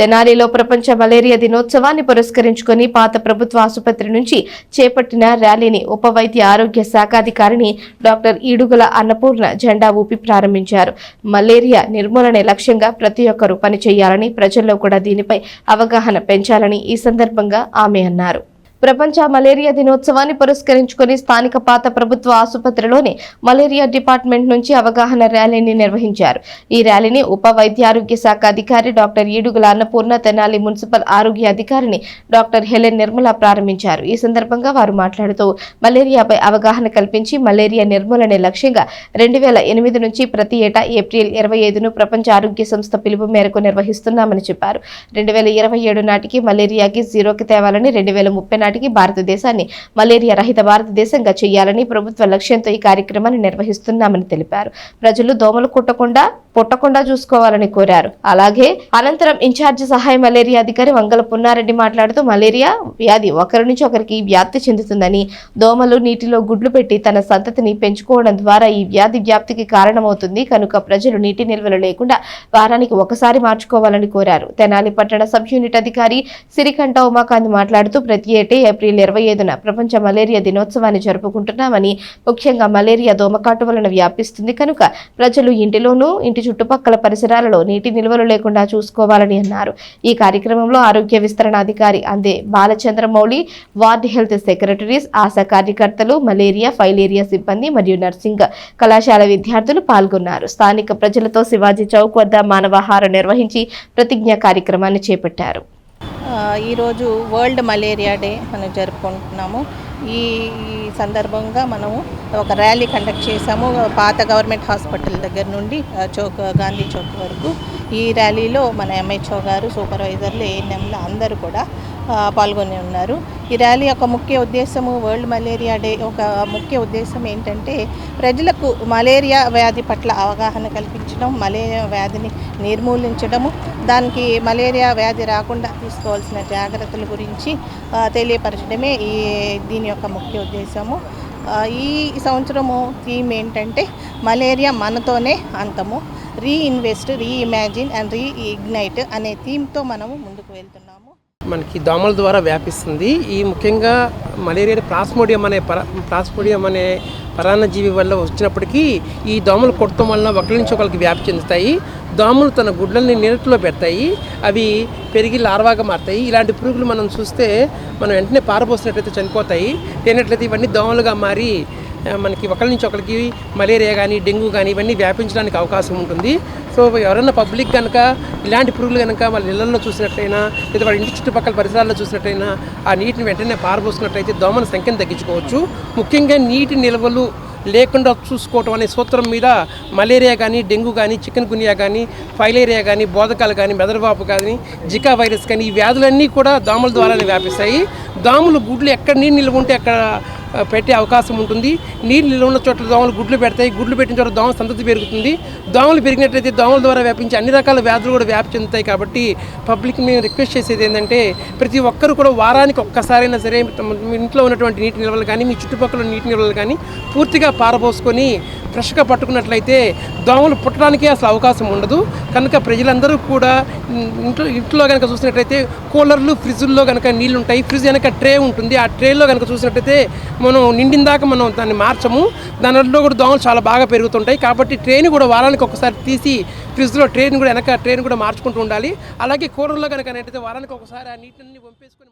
తెనాలిలో ప్రపంచ మలేరియా దినోత్సవాన్ని పురస్కరించుకొని పాత ప్రభుత్వ ఆసుపత్రి నుంచి చేపట్టిన ర్యాలీని ఉప వైద్య ఆరోగ్య శాఖాధికారిని డాక్టర్ ఈడుగుల అన్నపూర్ణ జెండా ఊపి ప్రారంభించారు. మలేరియా నిర్మూలనే లక్ష్యంగా ప్రతి ఒక్కరూ పనిచేయాలని ప్రజల్లో కూడా దీనిపై అవగాహన పెంచాలని ఈ సందర్భంగా ఆమె అన్నారు. ప్రపంచ మలేరియా దినోత్సవాన్ని పురస్కరించుకొని స్థానిక పాత ప్రభుత్వ ఆసుపత్రిలోని మలేరియా డిపార్ట్మెంట్ నుంచి అవగాహన ర్యాలీని నిర్వహించారు. ఈ ర్యాలీని ఉప వైద్య ఆరోగ్య శాఖ అధికారి డాక్టర్ ఈడుగుల అన్నపూర్ణ తెనాలి మున్సిపల్ ఆరోగ్య అధికారిని డాక్టర్ హెలెన్ నిర్మల ప్రారంభించారు. ఈ సందర్భంగా వారు మాట్లాడుతూ మలేరియాపై అవగాహన కల్పించి మలేరియా నిర్మూలనే లక్ష్యంగా రెండు వేల ఎనిమిది నుంచి ప్రతి ఏటా ఏప్రిల్ ఇరవై ఐదును ప్రపంచ ఆరోగ్య సంస్థ పిలుపు మేరకు నిర్వహిస్తున్నామని చెప్పారు. రెండు వేల ఇరవై ఏడు నాటికి మలేరియాకి జీరోకి తేవాలని రెండు వేల ముప్పై నాటికి భారతదేశాన్ని మలేరియా రహిత భారతదేశంగా చేయాలని ప్రభుత్వ లక్ష్యంతో ఈ కార్యక్రమాన్ని నిర్వహిస్తున్నామని తెలిపారు. ప్రజలు దోమలు కుట్టకుండా పుట్టకుండా చూసుకోవాలని కోరారు. అలాగే అనంతరం ఇన్ఛార్జి సహాయ మలేరియా అధికారి వంగల పున్నారెడ్డి మాట్లాడుతూ మలేరియా వ్యాధి ఒకరి నుంచి ఒకరికి వ్యాప్తి చెందుతుందని దోమలు నీటిలో గుడ్లు పెట్టి తన సంతతిని పెంచుకోవడం ద్వారా ఈ వ్యాధి వ్యాప్తికి కారణమవుతుంది. కనుక ప్రజలు నీటి నిల్వలు లేకుండా వారానికి ఒకసారి మార్చుకోవాలని కోరారు. తెనాలి పట్టణ సబ్ యూనిట్ అధికారి సిరికంఠ ఉమాకాంత్ మాట్లాడుతూ ప్రతి ఏటే ఏప్రిల్ ఇరవై ఐదున ప్రపంచ మలేరియా దినోత్సవాన్ని జరుపుకుంటున్నామని ముఖ్యంగా మలేరియా దోమకాటు వలన వ్యాపిస్తుంది. కనుక ప్రజలు ఇంటిలోనూ ఇంటి చుట్టుపక్కల పరిసరాలలో నీటి నిల్వలు లేకుండా చూసుకోవాలని అన్నారు. ఈ కార్యక్రమంలో ఆరోగ్య విస్తరణాధికారి Ande Balachandramouli ward health secretaries ASHA కార్యకర్తలు మలేరియా ఫైలేరియా సిబ్బంది మరియు నర్సింగ్ కళాశాల విద్యార్థులు పాల్గొన్నారు. స్థానిక ప్రజలతో శివాజీ చౌక్ వద్ద మానవాహారం నిర్వహించి ప్రతిజ్ఞ కార్యక్రమాన్ని చేపట్టారు. ఈరోజు వరల్డ్ మలేరియా డే మనం జరుపుకుంటున్నాము. ఈ సందర్భంగా మనము ఒక ర్యాలీ కండక్ట్ చేశాము. పాత గవర్నమెంట్ హాస్పిటల్ దగ్గర నుండి చౌక్ గాంధీ చౌక్ వరకు. ఈ ర్యాలీలో మన ఎంహెచ్ఓ గారు సూపర్వైజర్లు ఏఎన్ఎంలు అందరూ కూడా పాల్గొని ఉన్నారు. ఈ ర్యాలీ యొక్క ముఖ్య ఉద్దేశము వరల్డ్ మలేరియా డే ఒక ముఖ్య ఉద్దేశం ఏంటంటే ప్రజలకు మలేరియా వ్యాధి పట్ల అవగాహన కల్పించడం మలేరియా వ్యాధిని నిర్మూలించడము దానికి మలేరియా వ్యాధి రాకుండా తీసుకోవాల్సిన జాగ్రత్తల గురించి తెలియపరచడమే ఈ దీని యొక్క ముఖ్య ఉద్దేశము. ఈ సంవత్సరము థీమ్ ఏంటంటే మలేరియా మనతోనే అంతము రీఇన్వెస్ట్ రీఇమాజిన్ అండ్ రీఇగ్నైట్ అనే థీమ్తో మనము ముందుకు వెళ్తున్నాము. మనకి దోమల ద్వారా వ్యాపిస్తుంది. ఈ ముఖ్యంగా మలేరియా ప్లాస్మోడియం అనే పర ప్లాస్మోడియం అనే పరాన్నజీవి వల్ల వచ్చినప్పటికీ ఈ దోమలు కొట్టడం వల్ల ఒకరి నుంచి ఒకరికి వ్యాప్తి చెందుతాయి. దోమలు తన గుడ్లని నీటిలో పెడతాయి. అవి పెరిగి లార్వాగా మారుతాయి. ఇలాంటి పురుగులు మనం చూస్తే మనం వెంటనే పారబోసినట్లయితే చనిపోతాయి. లేనట్లయితే ఇవన్నీ దోమలుగా మారి మనకి ఒకరి నుంచి ఒకరికి మలేరియా కానీ డెంగ్యూ కానీ ఇవన్నీ వ్యాపించడానికి అవకాశం ఉంటుంది. సో ఎవరైనా పబ్లిక్ కనుక ఇలాంటి పురుగులు కనుక వాళ్ళ ఇళ్ళలో చూసినట్లయినా లేదా వాళ్ళ ఇంటి చుట్టుపక్కల పరిసరాల్లో చూసినట్లయినా ఆ నీటిని వెంటనే పారబోసుకున్నట్లయితే దోమల సంఖ్యను తగ్గించుకోవచ్చు. ముఖ్యంగా నీటి నిల్వలు లేకుండా చూసుకోవటం అనే సూత్రం మీద మలేరియా కానీ డెంగ్యూ కానీ చికెన్ గునియా కానీ ఫైలేరియా కానీ బోధకాలు కానీ మెదడువాపు కానీ జికా వైరస్ కానీ ఈ వ్యాధులన్నీ కూడా దోమల ద్వారానే వ్యాపిస్తాయి. దోమలు గుడ్లు ఎక్కడ నీళ్ళు నిల్వ ఉంటే అక్కడ పెట్టే అవకాశం ఉంటుంది. నీళ్ళు నిల్వ ఉన్న చోట్ల దోమలు గుడ్లు పెడతాయి. గుడ్లు పెట్టిన చోట దోమ సంతతి పెరుగుతుంది. దోమలు పెరిగినట్లయితే దోమల ద్వారా వ్యాపించే అన్ని రకాల వ్యాధులు కూడా వ్యాప్తి చెందుతాయి కాబట్టి పబ్లిక్ మేము రిక్వెస్ట్ చేసేది ఏంటంటే ప్రతి ఒక్కరు కూడా వారానికి ఒక్కసారైనా సరే మీ ఇంట్లో ఉన్నటువంటి నీటి నిల్వలు కానీ మీ చుట్టుపక్కల నీటి నిల్వలు కానీ పూర్తిగా పారబోసుకొని ఫ్రెష్గా పట్టుకున్నట్లయితే దోమలు పుట్టడానికి అసలు అవకాశం ఉండదు. కనుక ప్రజలందరూ కూడా ఇంట్లో ఇంట్లో కనుక చూసినట్లయితే కూలర్లు ఫ్రిడ్జుల్లో కనుక నీళ్ళు ఉంటాయి ఫ్రిడ్జ్ కనుక ట్రే ఉంటుంది. ఆ ట్రేలో కనుక చూసినట్లయితే మనం నిండిన దాకా మనం దాన్ని మార్చము. దానిలో కూడా దోమలు చాలా బాగా పెరుగుతుంటాయి. కాబట్టి ట్రైన్ కూడా వారానికి ఒకసారి తీసి ఫ్రిడ్జ్లో ట్రైన్ కూడా వెనక ట్రైన్ కూడా మార్చుకుంటూ ఉండాలి. అలాగే కూరల్లో కనుక ఏంటంటే వారానికి ఒకసారి ఆ నీటిని పంపేసుకొని